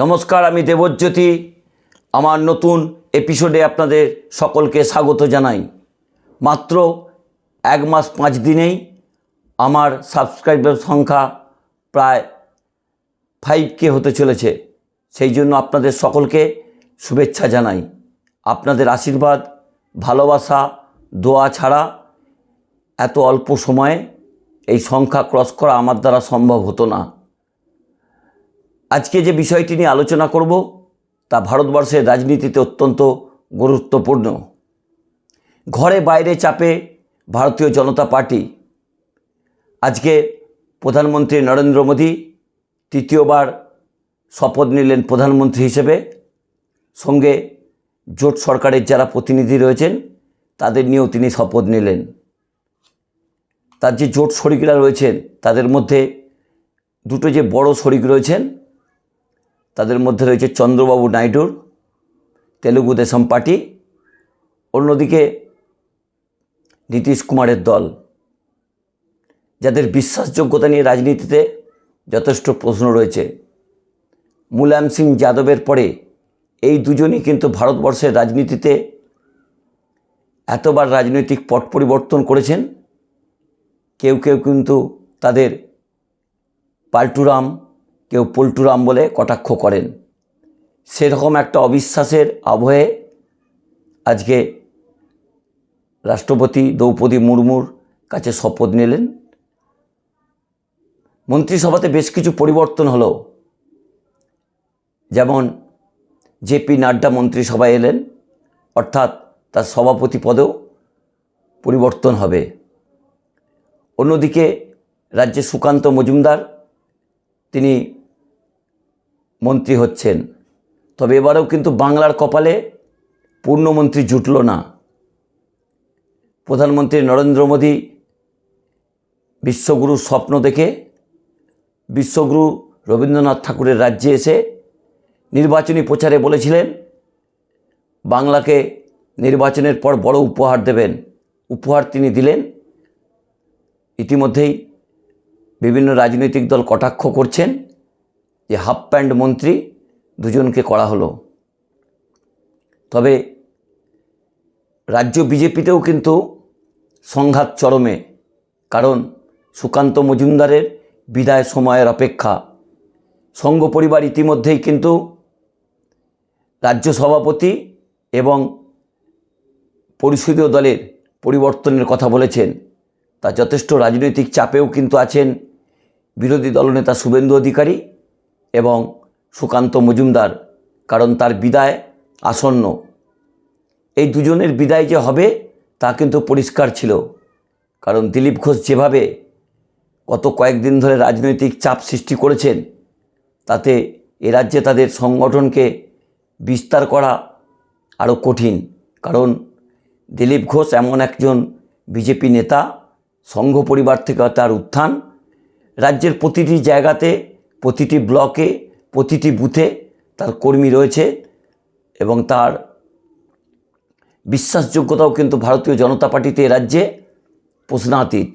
নমস্কার, আমি দেবজ্যোতি। আমার নতুন এপিসোডে আপনাদের সকলকে স্বাগত জানাই। মাত্র এক মাস পাঁচ দিনেই আমার সাবস্ক্রাইবার সংখ্যা প্রায় ফাইভ কে হতে চলেছে। সেই জন্য আপনাদের সকলকে শুভেচ্ছা জানাই। আপনাদের আশীর্বাদ, ভালোবাসা, দোয়া ছাড়া এত অল্প সময়ে এই সংখ্যা ক্রস করা আমার দ্বারা সম্ভব হতো না। আজকে যে বিষয়টি নিয়ে আলোচনা করব, তা ভারতবর্ষের রাজনীতিতে অত্যন্ত গুরুত্বপূর্ণ। ঘরে বাইরে চাপে ভারতীয় জনতা পার্টি। আজকে প্রধানমন্ত্রী নরেন্দ্র মোদী তৃতীয়বার শপথ নিলেন প্রধানমন্ত্রী হিসেবে। সঙ্গে জোট সরকারের যারা প্রতিনিধি রয়েছেন, তাদের নিয়েও তিনি শপথ নিলেন। তার যে জোট শরিকরা রয়েছেন, তাদের মধ্যে দুটো যে বড় শরিক রয়েছেন তাদের মধ্যে রয়েছে চন্দ্রবাবু নাইডুর, তেলুগু দেশম পার্টি, অন্যদিকে নীতিশ কুমারের দল, যাদের বিশ্বাসযোগ্যতা নিয়ে রাজনীতিতে যথেষ্ট প্রশ্ন রয়েছে। মুলায়ম সিং যাদবের পরে এই দুজনই কিন্তু ভারতবর্ষের রাজনীতিতে এতবার রাজনৈতিক পট পরিবর্তন করেছেন। কেউ কেউ কিন্তু তাদের পাল্টুরাম কেউ পল্টুরাম বলে কটাক্ষ করেন। সেরকম একটা অবিশ্বাসের আবহে আজকে রাষ্ট্রপতি দ্রৌপদী মুর্মুর কাছে শপথ নিলেন। মন্ত্রিসভাতে বেশ কিছু পরিবর্তন হলো। যেমন জেপি নাড্ডা মন্ত্রিসভায় এলেন, অর্থাৎ তার সভাপতি পদেও পরিবর্তন হবে। অন্যদিকে রাজ্যে সুকান্ত মজুমদার, তিনি মন্ত্রী হচ্ছেন। তবে এবারেও কিন্তু বাংলার কপালে পূর্ণমন্ত্রী জুটল না। প্রধানমন্ত্রী নরেন্দ্র মোদী বিশ্বগুরুর স্বপ্ন দেখে বিশ্বগুরু রবীন্দ্রনাথ ঠাকুরের রাজ্যে এসে নির্বাচনী প্রচারে বলেছিলেন, বাংলাকে নির্বাচনের পর বড় উপহার দেবেন। উপহার তিনি দিলেন। ইতিমধ্যেই বিভিন্ন রাজনৈতিক দল কটাক্ষ করছেন। যে হাফ প্যান্ট মন্ত্রী দুজনকে করা হলো। তবে রাজ্য বিজেপিতেও কিন্তু সংঘাত চরমে, কারণ সুকান্ত মজুমদারের বিদায় সময়ের অপেক্ষা। সংঘ পরিবার ইতিমধ্যেই কিন্তু রাজ্য সভাপতি এবং পরিষদীয় দলের পরিবর্তনের কথা বলেছেন। তা যথেষ্ট রাজনৈতিক চাপেও কিন্তু আছেন বিরোধী দলনেতা শুভেন্দু অধিকারী। এবং সুকান্ত মজুমদার, কারণ তার বিদায় আসন্ন। এই দুজনের বিদায় যে হবে, তা কিন্তু পরিষ্কার ছিল। কারণ দিলীপ ঘোষ যেভাবে গত কয়েকদিন ধরে রাজনৈতিক চাপ সৃষ্টি করেছেন, তাতে এ রাজ্যে তাদের সংগঠনকে বিস্তার করা আরও কঠিন। কারণ দিলীপ ঘোষ এমন একজন বিজেপি নেতা, সংঘ পরিবার থেকে তার উত্থান, রাজ্যের প্রতিটি জায়গাতে প্রতিটি ব্লকে, প্রতিটি বুথে তার কর্মী রয়েছে এবং তার বিশ্বাসযোগ্যতাও কিন্তু ভারতীয় জনতা পার্টিতে রাজ্যে প্রশ্নাতীত।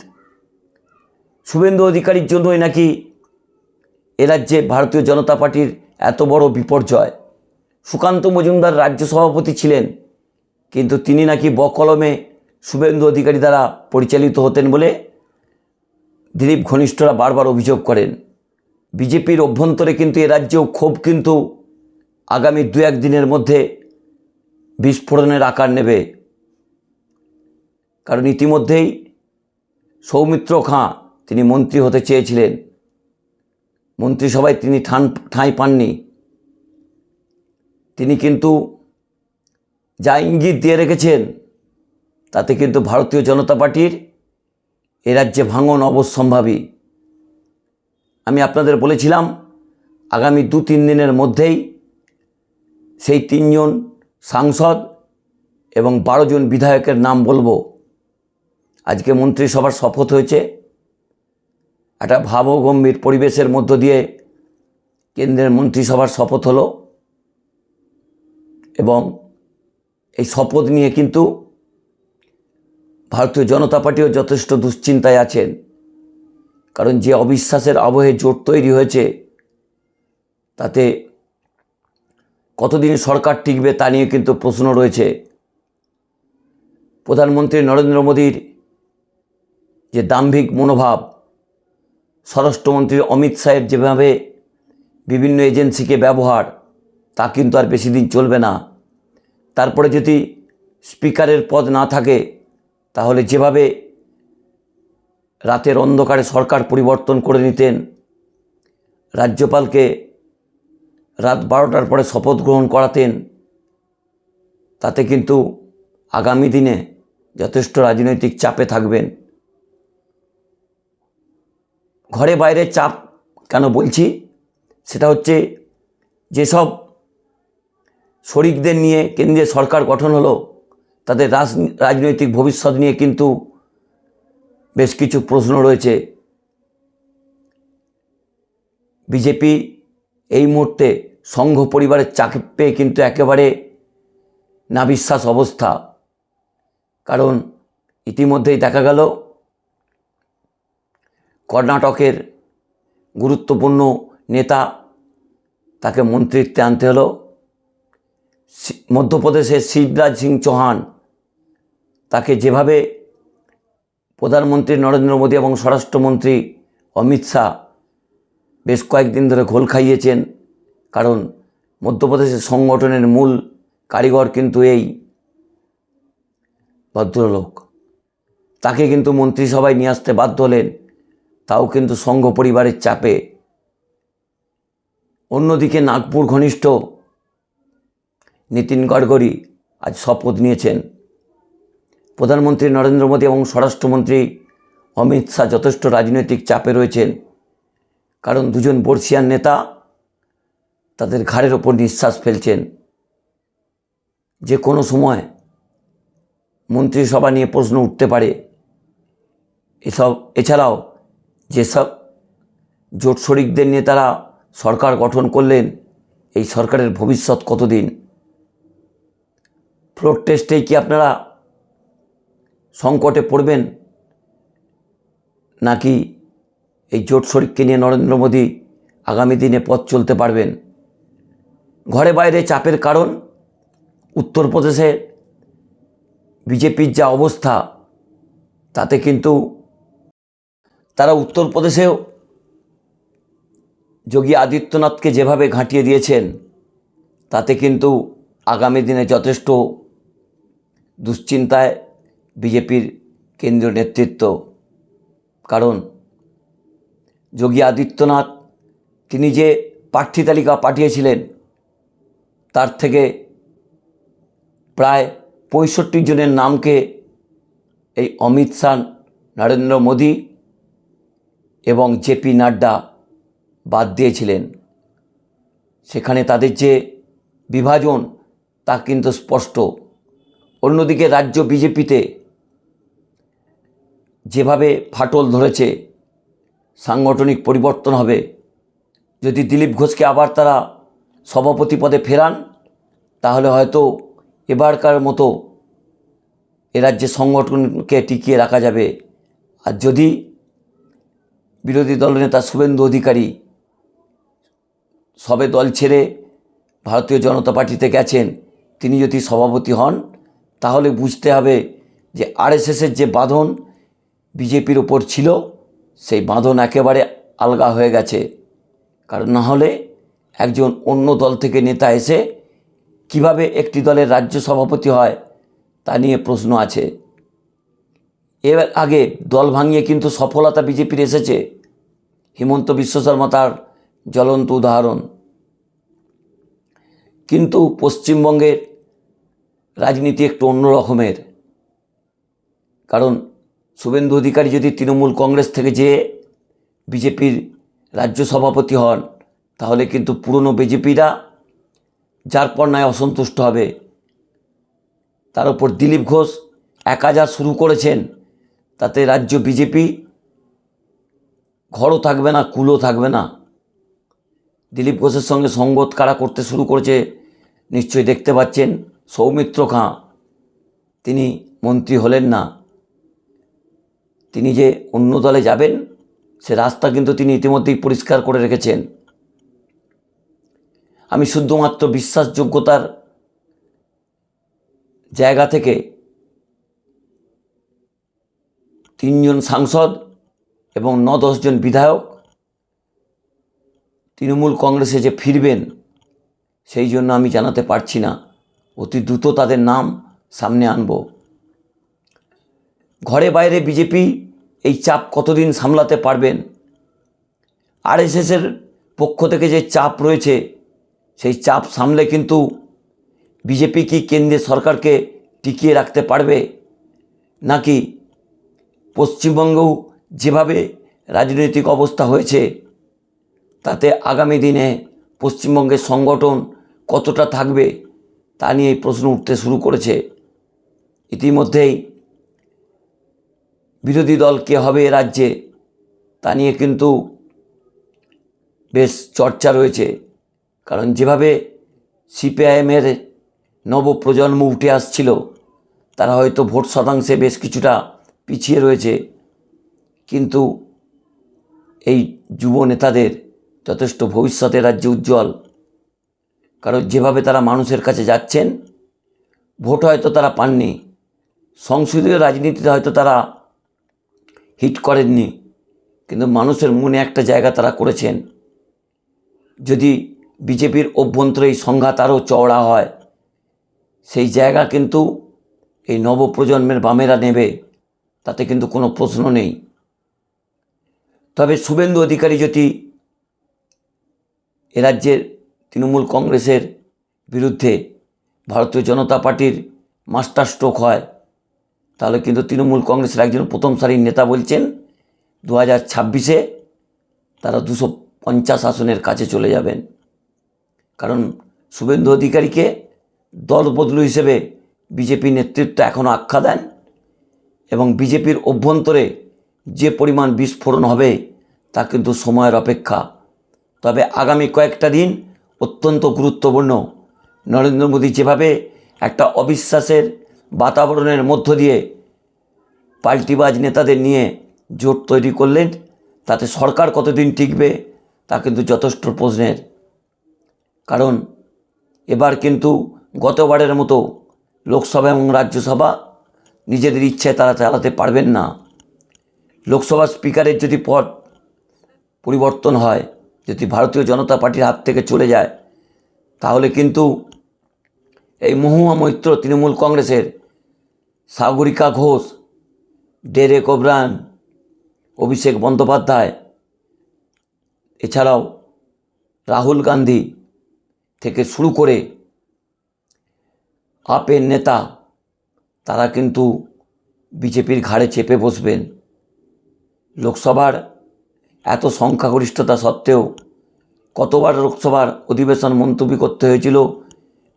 শুভেন্দু অধিকারীর জন্যই নাকি এ রাজ্যে ভারতীয় জনতা পার্টির এত বড় বিপর্যয়? সুকান্ত মজুমদার রাজ্য সভাপতি ছিলেন, কিন্তু তিনি নাকি বকলমে শুভেন্দু অধিকারী দ্বারা পরিচালিত হতেন বলে দিলীপ ঘনিষ্ঠরা বারবার অভিযোগ করেন। বিজেপির অভ্যন্তরে কিন্তু এ রাজ্যেও ক্ষোভ কিন্তু আগামী দু এক দিনের মধ্যে বিস্ফোরণের আকার নেবে। কারণ ইতিমধ্যেই সৌমিত্র খাঁ তিনি মন্ত্রী হতে চেয়েছিলেন। মন্ত্রিসভায় তিনি ঠান, ঠাঁই পাননি। তিনি কিন্তু যা ইঙ্গিত দিয়ে রেখেছেন, তাতে কিন্তু ভারতীয় জনতা পার্টির এ রাজ্যে ভাঙন অবশ্যম্ভাবী। আমি আপনাদের বলেছিলাম, আগামী দু তিন দিনের মধ্যেই সেই তিনজন সাংসদ এবং বারো জন বিধায়কের নাম বলব। আজকে মন্ত্রিসভার শপথ হয়েছে। একটা ভাবগম্ভীর পরিবেশের মধ্য দিয়ে কেন্দ্রের মন্ত্রিসভার শপথ হলো এবং এই শপথ নিয়ে কিন্তু ভারতীয় জনতা পার্টিও যথেষ্ট দুশ্চিন্তায় আছেন। কারণ যে অবিশ্বাসের আবহে জোট তৈরি হয়েছে, তাতে কতদিন সরকার টিকবে তা নিয়ে কিন্তু প্রশ্ন রয়েছে। প্রধানমন্ত্রী নরেন্দ্র মোদীর যে দাম্ভিক মনোভাব, স্বরাষ্ট্রমন্ত্রী অমিত শাহের যেভাবে বিভিন্ন এজেন্সিকে ব্যবহার, তা কিন্তু আর বেশি দিন চলবে না। তারপরে যদি স্পিকারের পদ না থাকে, তাহলে যেভাবে রাতের অন্ধকারে সরকার পরিবর্তন করে নিতেন। রাজ্যপালকে রাত বারোটার পরে শপথ গ্রহণ করাতেন। তাতে কিন্তু আগামী দিনে যথেষ্ট রাজনৈতিক চাপে থাকবেন। ঘরে বাইরে চাপ কেন বলছি? সেটা হচ্ছে যেসব শরিকদের নিয়ে কেন্দ্রীয় সরকার গঠন হলো, তাদের রাজ, রাজনৈতিক ভবিষ্যৎ নিয়ে কিন্তু বেশ কিছু প্রশ্ন রয়েছে। বিজেপি এই মুহূর্তে সংঘ পরিবারের চাপে কিন্তু একেবারে নাবিশ্বাস অবস্থা। কারণ ইতিমধ্যেই দেখা গেল, কর্ণাটকের গুরুত্বপূর্ণ নেতা তাকে মন্ত্রিত্বে আনতে হলো। মধ্যপ্রদেশের শিবরাজ সিং চৌহান তাকে যেভাবে প্রধানমন্ত্রী নরেন্দ্র মোদী এবং স্বরাষ্ট্রমন্ত্রী অমিত শাহ বেশ কয়েকদিন ধরে ঘোল খাইয়েছেন, কারণ মধ্যপ্রদেশের সংগঠনের মূল কারিগর কিন্তু এই ভদ্রলোক। তাকে কিন্তু মন্ত্রিসভায় নিয়ে আসতে বাধ্য হলেন, তাও কিন্তু সংঘ পরিবারের চাপে। অন্যদিকে নাগপুর ঘনিষ্ঠ নীতিন গডকরি আজ শপথ নিয়েছেন। প্রধানমন্ত্রী নরেন্দ্র মোদী এবং স্বরাষ্ট্রমন্ত্রী অমিত শাহ যথেষ্ট রাজনৈতিক চাপে রয়েছেন। কারণ দুজন বর্ষিয়ান নেতা তাদের ঘাড়ের ওপর নিঃশ্বাস ফেলছেন। যে কোনো সময় মন্ত্রিসভা নিয়ে প্রশ্ন উঠতে পারে। এসব, এছাড়াও যেসব জোট শরিকদের নিয়ে তারা সরকার গঠন করলেন, এই সরকারের ভবিষ্যৎ কতদিন? ফ্লোর টেস্টেই কি আপনারা সংকটে পড়বেন? নাকি এই জোট শরিককে নিয়ে নরেন্দ্র মোদী আগামী দিনে পথ চলতে পারবেন? ঘরে বাইরে চাপের কারণ? উত্তরপ্রদেশে বিজেপির যা অবস্থা, তাতে কিন্তু তারা উত্তরপ্রদেশেও যোগী আদিত্যনাথকে যেভাবে ঘাঁটিয়ে দিয়েছেন, তাতে কিন্তু আগামী দিনে যথেষ্ট দুশ্চিন্তায় বিজেপির কেন্দ্রীয় নেতৃত্ব। কারণ যোগী আদিত্যনাথ, তিনি যে প্রার্থী তালিকা পাঠিয়েছিলেন, তার থেকে প্রায় পঁয়ষট্টি জনের নামকে এই অমিত শাহ, নরেন্দ্র মোদী এবং জেপি নাড্ডা বাদ দিয়েছিলেন। সেখানে তাদের যে বিভাজন, তা কিন্তু স্পষ্ট। অন্যদিকে রাজ্য বিজেপিতে যেভাবে ফাটল ধরেছে, সাংগঠনিক পরিবর্তন হবে। যদি দিলীপ ঘোষকে আবার তারা সভাপতি পদে ফেরান, তাহলে হয়তো এবারকার মতো এ রাজ্যে সংগঠনকে টিকিয়ে রাখা যাবে। আর যদি বিরোধী দলনেতা শুভেন্দু অধিকারী সবে দল ছেড়ে ভারতীয় জনতা পার্টিতে গেছেন, তিনি যদি সভাপতি হন, তাহলে বুঝতে হবে যে আরএসএসের যে বাঁধন বিজেপির ওপর ছিল, সেই বাঁধন একেবারে আলগা হয়ে গেছে। কারণ না হলে একজন অন্য দল থেকে নেতা এসে কীভাবে একটি দলের রাজ্য সভাপতি হয়, তা নিয়ে প্রশ্ন আছে। এর আগে দল ভাঙিয়ে কিন্তু সফলতা বিজেপির এসেছে। হিমন্ত বিশ্ব শর্মা তার জ্বলন্ত উদাহরণ। কিন্তু পশ্চিমবঙ্গের রাজনীতি একটু অন্য রকমের কারণ শুভেন্দু অধিকারী যদি তৃণমূল কংগ্রেস থেকে যেয়ে বিজেপির রাজ্য সভাপতি হন, তাহলে কিন্তু পুরনো বিজেপিরা যার পর নয় অসন্তুষ্ট হবে। তার উপর দিলীপ ঘোষ একা যা শুরু করেছেন, তাতে রাজ্য বিজেপি ঘরও থাকবে না, কুলও থাকবে না। দিলীপ ঘোষের সঙ্গে সঙ্গত কারা করতে শুরু করেছে, নিশ্চয়ই দেখতে পাচ্ছেন। সৌমিত্র খাঁ, তিনি মন্ত্রী হলেন না। তিনি যে অন্য দলে যাবেন, সে রাস্তা কিন্তু তিনি ইতিমধ্যেই পরিষ্কার করে রেখেছেন। আমি শুধুমাত্র বিশ্বাসযোগ্যতার জায়গা থেকে তিনজন সাংসদ এবং ন দশজন বিধায়ক তৃণমূল কংগ্রেসে যে ফিরবেন, সেই জন্য আমি জানাতে পারছি না। অতি দ্রুত তাদের নাম সামনে আনব। ঘরে বাইরে বিজেপি এই চাপ কতদিন সামলাতে পারবেন? আরএসএসের পক্ষ থেকে যে চাপ রয়েছে, সেই চাপ সামলে কিন্তু বিজেপি কি কেন্দ্রীয় সরকারকে টিকিয়ে রাখতে পারবে? নাকি পশ্চিমবঙ্গেও যেভাবে রাজনৈতিক অবস্থা হয়েছে, তাতে আগামী দিনে পশ্চিমবঙ্গের সংগঠন কতটা থাকবে তা নিয়ে প্রশ্ন উঠতে শুরু করেছে। ইতিমধ্যেই বিরোধী দল কে হবে রাজ্যে, তা নিয়ে কিন্তু বেশ চর্চা রয়েছে। কারণ যেভাবে সিপিআইএমের নবপ্রজন্ম উঠে আসছিল, তারা হয়তো ভোট শতাংশে বেশ কিছুটা পিছিয়ে রয়েছে। কিন্তু এই যুব নেতাদের যথেষ্ট ভবিষ্যতে রাজ্যে উজ্জ্বল। কারণ যেভাবে তারা মানুষের কাছে যাচ্ছেন, ভোট হয়তো তারা পাননি। সংসদীয় রাজনীতিতে হয়তো তারা হিট করেননি। কিন্তু মানুষের মনে একটা জায়গা তারা করেছেন। যদি বিজেপির অভ্যন্তরে এই সংঘাত আরও চওড়া হয়, সেই জায়গা কিন্তু এই নবপ্রজন্মের বামেরা নেবে, তাতে কিন্তু কোনো প্রশ্ন নেই। তবে শুভেন্দু অধিকারী যদি এ রাজ্যের তৃণমূল কংগ্রেসের বিরুদ্ধে ভারতীয় জনতা পার্টির মাস্টার স্ট্রোক হয় তাহলে কিন্তু তৃণমূল কংগ্রেসের একজন প্রথম সারির নেতা বলছেন দু হাজার ছাব্বিশে তারা দুশো পঞ্চাশ আসনের কাছে চলে যাবেন। কারণ শুভেন্দু অধিকারীকে দল বদলু হিসেবে বিজেপি নেতৃত্ব এখনও আখ্যা দেন এবং বিজেপির অভ্যন্তরে যে পরিমাণ বিস্ফোরণ হবে তা কিন্তু সময়ের অপেক্ষা। তবে আগামী কয়েকটা দিন অত্যন্ত গুরুত্বপূর্ণ। নরেন্দ্র মোদী যেভাবে একটা অবিশ্বাসের বাতাবরণের মধ্য দিয়ে পাল্টিবাজ নেতাদের নিয়ে জোট তৈরি করলেন। তাতে সরকার কতদিন টিকবে তা কিন্তু যথেষ্ট প্রশ্নের। কারণ এবার কিন্তু গতবারের মতো লোকসভা এবং রাজ্যসভা নিজেদের ইচ্ছায় তারা চালাতে পারবেন না। লোকসভা স্পিকারের যদি পদ পরিবর্তন হয়, যদি ভারতীয় জনতা পার্টির হাত থেকে চলে যায়, তাহলে কিন্তু এই মহুয়া মৈত্র তৃণমূল কংগ্রেসের সাগরিকা ঘোষ, ডেরেক ওব্রায়ন অভিষেক বন্দ্যোপাধ্যায়, এছাড়াও রাহুল গান্ধী থেকে শুরু করে আপের নেতা, তারা কিন্তু বিজেপির ঘাড়ে চেপে বসবেন। লোকসভার এত সংখ্যাগরিষ্ঠতা সত্ত্বেও কতবার লোকসভার অধিবেশন মন্তব্য করতে হয়েছিল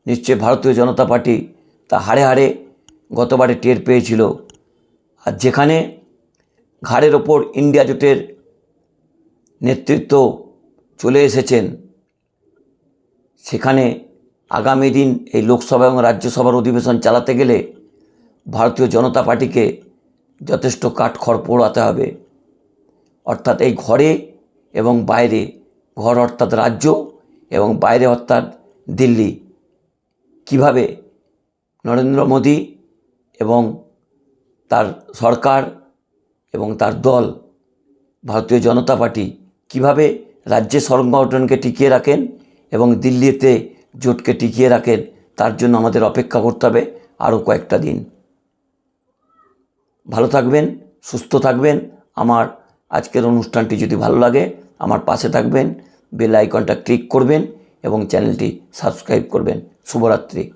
নিশ্চয় ভারতীয় জনতা পার্টি তা হাড়ে হাড়ে গতবারে টের পেয়েছিল। আর যেখানে ঘাড়ের ওপর ইন্ডিয়া জোটের নেতৃত্ব চলে এসেছেন, সেখানে আগামী দিন এই লোকসভা এবং রাজ্যসভার অধিবেশন চালাতে গেলে ভারতীয় জনতা পার্টিকে যথেষ্ট কাঠখড় পোড়াতে হবে। অর্থাৎ এই ঘরে এবং বাইরে, ঘর অর্থাৎ রাজ্য এবং বাইরে অর্থাৎ দিল্লি। কীভাবে নরেন্দ্র মোদী এবং তার সরকার এবং তার দল, ভারতীয় জনতা পার্টি কীভাবে রাজ্যে সংগঠনকে টিকিয়ে রাখেন এবং দিল্লিতে জোটকে টিকিয়ে রাখেন, তার জন্য আমাদের অপেক্ষা করতে হবে আরও কয়েকটা দিন। ভালো থাকবেন, সুস্থ থাকবেন। আমার আজকের অনুষ্ঠানটি যদি ভালো লাগে, আমার পাশে থাকবেন, বেল আইকনটা ক্লিক করবেন এবং চ্যানেলটি সাবস্ক্রাইব করবেন। শুভরাত্রি।